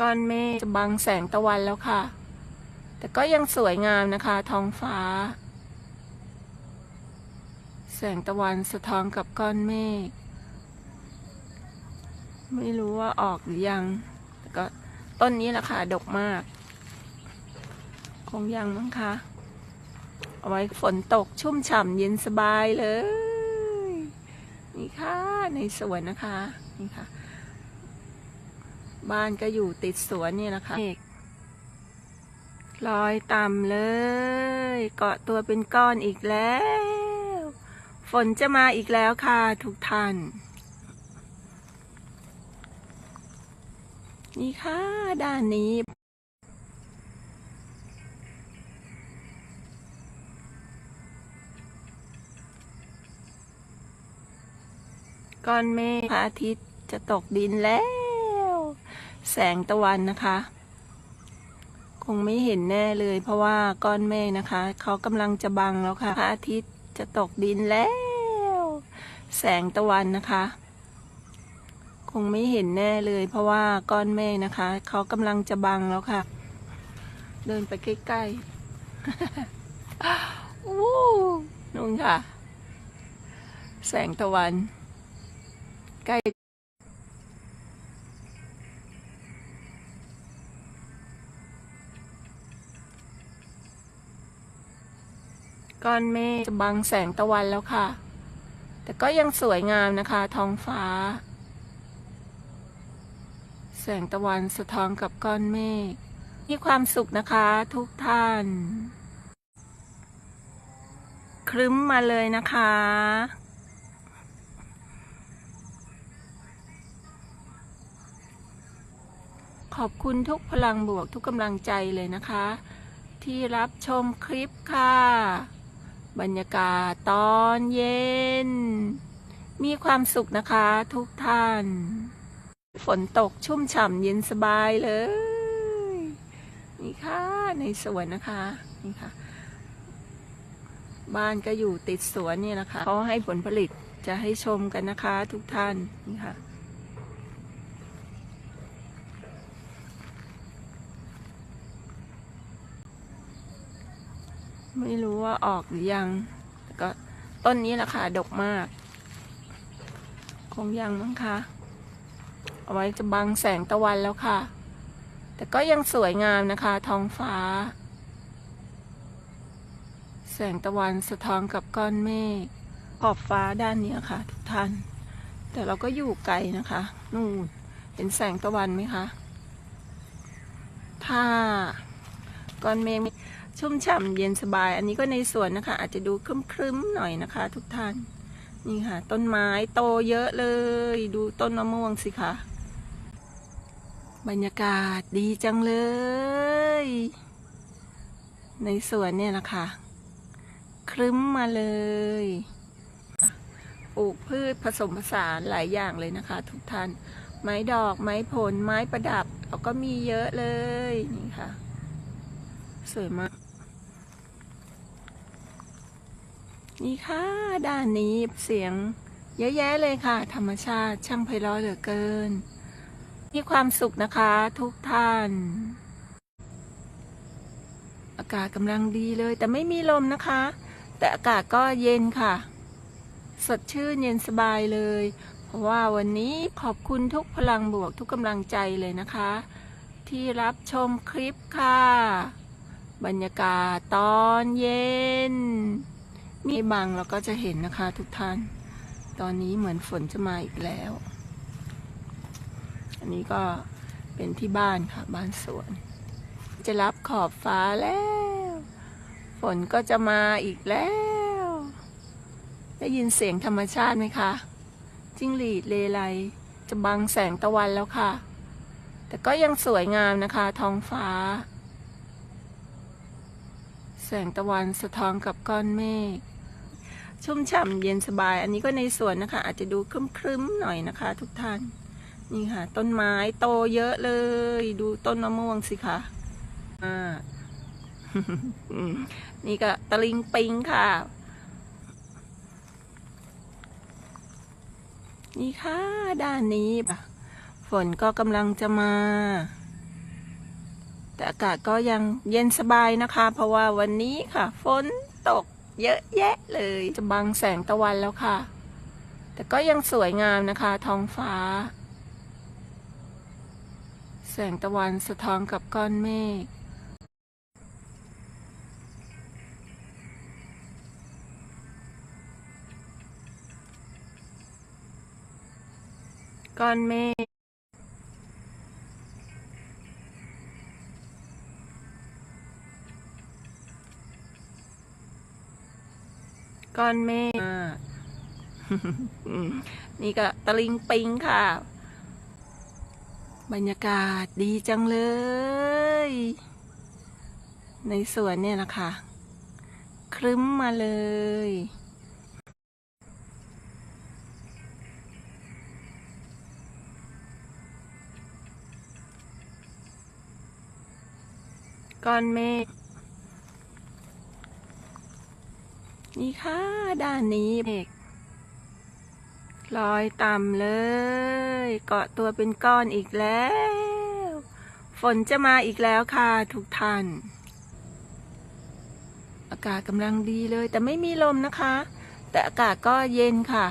ก้อนเมฆจะบังแสงตะวันแล้วค่ะ แต่ก็ยังสวยงามนะคะ ท้องฟ้า แสงตะวันสะท้อนกับก้อนเมฆไม่รู้ว่าออกหรือยัง แต่ก็ต้นนี้แหละค่ะดกมาก คงยังมั้งคะเอาไว้ฝนตกชุ่มฉ่ำเย็นสบายเลย นี่ค่ะ ในสวนนะคะ นี่ค่ะ บ้านก็อยู่ติดสวนนี่นะคะเมฆลอยต่ำเลย เกาะตัวเป็นก้อนอีกแล้ว ฝนจะมาอีกแล้วค่ะทุกท่าน นี่ค่ะ ด้านนี้ก้อนเมฆพระอาทิตย์จะตกดินแล้ว แสงตะวันนะคะ คงไม่เห็นแน่เลย เพราะว่าก้อนเมฆนะคะ เขากำลังจะบังแล้วค่ะพระอาทิตย์จะตกดินแล้ว แสงตะวันนะคะ คงไม่เห็นแน่เลย เพราะว่าก้อนเมฆนะคะ เขากำลังจะบังแล้วค่ะ เดินไปใกล้ๆวู้นู่นค่ะ แสงตะวันใกล้ ก้อนเมฆจะบังแสงตะวันแล้วค่ะ แต่ก็ยังสวยงามนะคะ ท้องฟ้า แสงตะวันสะท้อนกับก้อนเมฆมีความสุขนะคะทุกท่าน ครึ้มมาเลยนะคะ ขอบคุณทุกพลังบวกทุกกำลังใจเลยนะคะ ที่รับชมคลิปค่ะ บรรยากาศตอนเย็น มีความสุขนะคะทุกท่าน ฝนตกชุ่มฉ่ำเย็นสบายเลย นี่ค่ะ ในสวนนะคะนี่ค่ะ บ้านก็อยู่ติดสวนเนี่ยนะคะเขาให้ผลผลิตจะให้ชมกันนะคะทุกท่านนี่ค่ะ ไม่รู้ว่าออกหรือยังแต่ก็ต้นนี้แหละค่ะดกมาก คงยังมั้งคะเอาไว้จะบังแสงตะวันแล้วค่ะ แต่ก็ยังสวยงามนะคะ ท้องฟ้า แสงตะวันสะท้อนกับก้อนเมฆขอบฟ้าด้านเนี้ค่ะ ทุกท่าน แต่เราก็อยู่ไกลนะคะ นู่นเห็นแสงตะวันไหมคะ ถ้าก้อนเมฆ ชุ่มฉ่ำเย็นสบาย อันนี้ก็ในสวนนะคะ อาจจะดูครึ้มๆหน่อยนะคะ ทุกท่าน นี่ค่ะ ต้นไม้โตเยอะเลย ดูต้นมะม่วงสิคะบรรยากาศดีจังเลย ในสวนเนี่ยนะคะครึ้มมาเลยปลูกพืชผสมผสานหลายอย่างเลยนะคะ ทุกท่าน ไม้ดอก ไม้ผล ไม้ประดับเราก็มีเยอะเลย นี่ค่ะ สวยมาก นี่ค่ะ ด้านนี้เสียงเยอะแยะเลยค่ะ ธรรมชาติช่างไพเราะเหลือเกิน มีความสุขนะคะทุกท่าน อากาศกำลังดีเลย แต่ไม่มีลมนะคะ แต่อากาศก็เย็นค่ะ สดชื่นเย็นสบายเลย เพราะว่าวันนี้ขอบคุณทุกพลังบวกทุกกำลังใจเลยนะคะ ที่รับชมคลิปค่ะ บรรยากาศตอนเย็น มีบังเราก็จะเห็นนะคะทุกท่าน ตอนนี้เหมือนฝนจะมาอีกแล้ว อันนี้ก็เป็นที่บ้านค่ะ บ้านสวน จะรับขอบฟ้าแล้ว ฝนก็จะมาอีกแล้ว ได้ยินเสียงธรรมชาติไหมคะ จิ้งหรีดเลไลจะบังแสงตะวันแล้วค่ะ แต่ก็ยังสวยงามนะคะ ท้องฟ้า แสงตะวันสะท้อนกับก้อนเมฆ ชุ่มฉ่ำเย็นสบาย อันนี้ก็ในสวนนะคะ อาจจะดูครึ้มๆหน่อยนะคะ ทุกท่าน นี่ค่ะ ต้นไม้โตเยอะเลย ดูต้นมะม่วงสิคะอ่านี่ก็ตะลิงปิงค่ะ นี่ค่ะ ด้านนี้ฝนก็กำลังจะมา แต่อากาศก็ยังเย็นสบายนะคะ เพราะว่าวันนี้ค่ะ ฝนตก เยอะแยะเลย จะบังแสงตะวันแล้วค่ะ แต่ก็ยังสวยงามนะคะ ท้องฟ้า แสงตะวันสะท้อนกับก้อนเมฆก้อนเมฆ ก้อนเมฆอ่านี่ก็ตะลิงปิงค่ะ บรรยากาศดีจังเลย ในสวนเนี่ยนะคะครึ้มมาเลย ก้อนเมฆ นี่ค่ะ ด้านนี้เมฆลอยต่ำเลย เกาะตัวเป็นก้อนอีกแล้ว ฝนจะมาอีกแล้วค่ะ ทุกท่าน อากาศกำลังดีเลย แต่ไม่มีลมนะคะ แต่อากาศก็เย็นค่ะ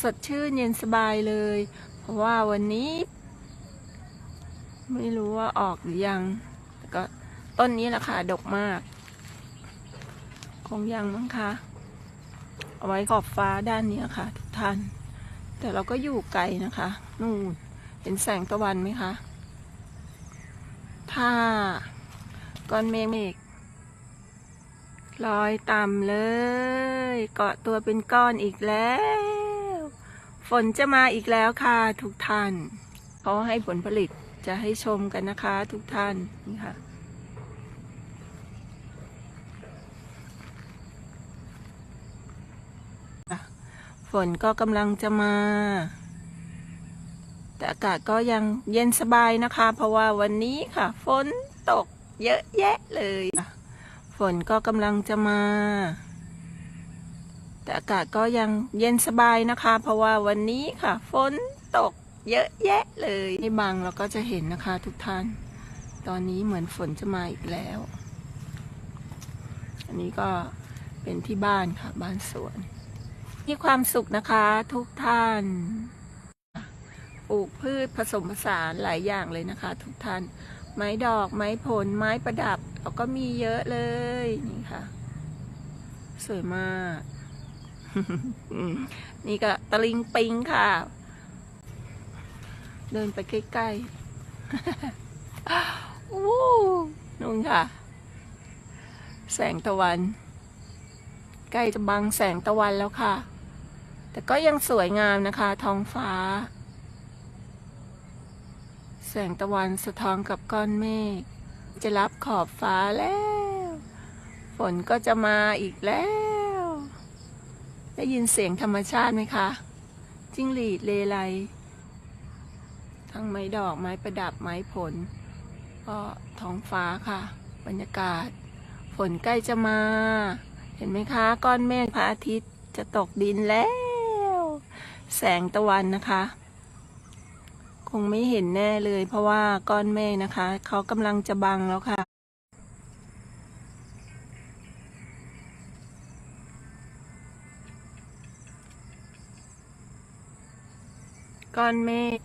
สดชื่นเย็นสบายเลย เพราะว่าวันนี้ ไม่รู้ว่าออกหรือยัง แต่ก็ต้นนี้แหละค่ะ ดกมาก คงยังมั้งคะ เอาไว้ขอบฟ้าด้านนี้ค่ะ ทุกท่าน แต่เราก็อยู่ไกลนะคะ นู่นเห็นแสงตะวันไหมคะ ถ้าก้อนเมฆเมฆลอยต่ำเลย เกาะตัวเป็นก้อนอีกแล้ว ฝนจะมาอีกแล้วค่ะทุกท่านเขาให้ผลผลิตจะให้ชมกันนะคะทุกท่านนี่ค่ะ ฝนก็กำลังจะมา แต่อากาศก็ยังเย็นสบายนะคะ เพราะว่าวันนี้ค่ะ ฝนตกเยอะแยะเลย ฝนก็กำลังจะมา แต่อากาศก็ยังเย็นสบายนะคะ เพราะว่าวันนี้ค่ะ ฝนตกเยอะแยะเลยให้บังเราก็จะเห็นนะคะทุกท่าน ตอนนี้เหมือนฝนจะมาอีกแล้ว อันนี้ก็เป็นที่บ้านค่ะ บ้านสวน มีความสุขนะคะทุกท่าน ปลูกพืชผสมผสานหลายอย่างเลยนะคะ ทุกท่าน ไม้ดอก ไม้ผล ไม้ประดับเราก็มีเยอะเลย นี่ค่ะ สวยมาก นี่ก็ตะลิงปิงค่ะ เดินไปใกล้ๆวู้นู่นค่ะ แสงตะวัน ใกล้จะบังแสงตะวันแล้วค่ะ แต่ก็ยังสวยงามนะคะ ท้องฟ้า แสงตะวันสะท้อนกับก้อนเมฆจะรับขอบฟ้าแล้ว ฝนก็จะมาอีกแล้ว ได้ยินเสียงธรรมชาติไหมคะ จิ้งหรีดเลไลทั้งไม้ดอกไม้ประดับไม้ผล ก็ท้องฟ้าค่ะ บรรยากาศ ฝนใกล้จะมา เห็นไหมคะ ก้อนเมฆพระอาทิตย์จะตกดินแล้ว แสงตะวันนะคะ คงไม่เห็นแน่เลย เพราะว่าก้อนเมฆนะคะ เขากำลังจะบังแล้วค่ะ ก้อนเมฆ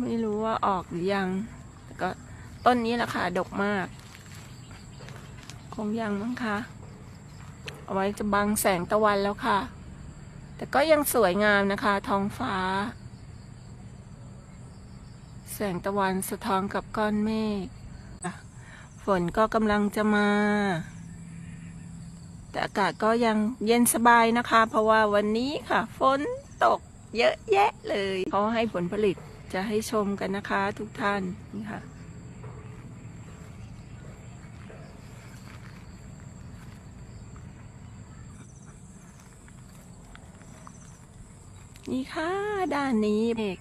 ไม่รู้ว่าออกหรือยังแต่ก็ต้นนี้แหละค่ะดกมาก คงยังมั้งคะเอาไว้จะบังแสงตะวันแล้วค่ะ แต่ก็ยังสวยงามนะคะ ท้องฟ้า แสงตะวันสะท้อนกับก้อนเมฆฝนก็กำลังจะมา แต่อากาศก็ยังเย็นสบายนะคะ เพราะว่าวันนี้ค่ะ ฝนตกเยอะแยะเลย เขาให้ผลผลิตจะให้ชมกันนะคะทุกท่านนี่ค่ะ นี่ค่ะ ด้านนี้เมฆ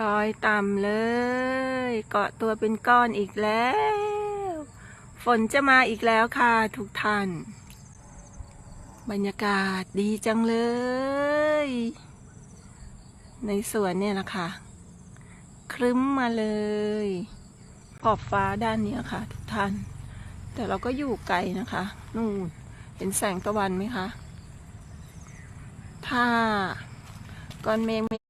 ลอยต่ำเลย เกาะตัวเป็นก้อนอีกแล้ว ฝนจะมาอีกแล้วค่ะทุกท่าน บรรยากาศดีจังเลย ในสวนเนี่ยนะคะ ครึ้มมาเลย ขอบฟ้าด้านเนี้ค่ะ ทุกท่าน แต่เราก็อยู่ไกลนะคะ นู่น เห็นแสงตะวันไหมคะ ถ้าก้อนเมฆ